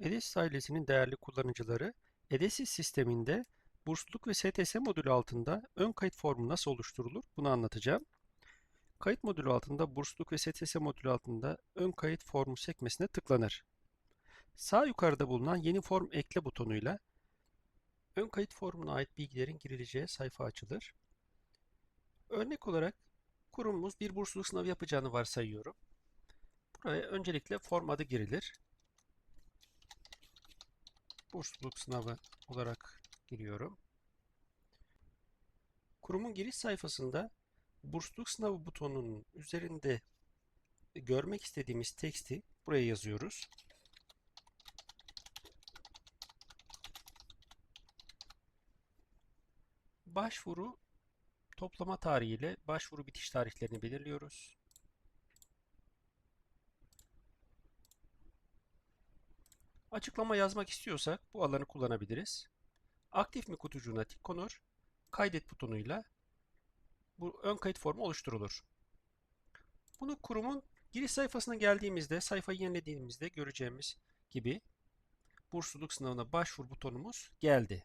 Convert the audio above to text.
Edesis ailesinin değerli kullanıcıları, Edesis sisteminde bursluluk ve STS modülü altında ön kayıt formu nasıl oluşturulur bunu anlatacağım. Kayıt modülü altında bursluluk ve STS modülü altında ön kayıt formu sekmesine tıklanır. Sağ yukarıda bulunan yeni form ekle butonuyla ön kayıt formuna ait bilgilerin girileceği sayfa açılır. Örnek olarak kurumumuz bir bursluluk sınavı yapacağını varsayıyorum. Buraya öncelikle form adı girilir. Bursluluk sınavı olarak giriyorum. Kurumun giriş sayfasında bursluluk sınavı butonunun üzerinde görmek istediğimiz teksti buraya yazıyoruz. Başvuru toplama tarihi ile başvuru bitiş tarihlerini belirliyoruz. Açıklama yazmak istiyorsak bu alanı kullanabiliriz. Aktif mi kutucuğuna tik konur. Kaydet butonuyla bu ön kayıt formu oluşturulur. Bunu kurumun giriş sayfasına geldiğimizde, sayfayı yenilediğimizde göreceğimiz gibi bursluluk sınavına başvur butonumuz geldi.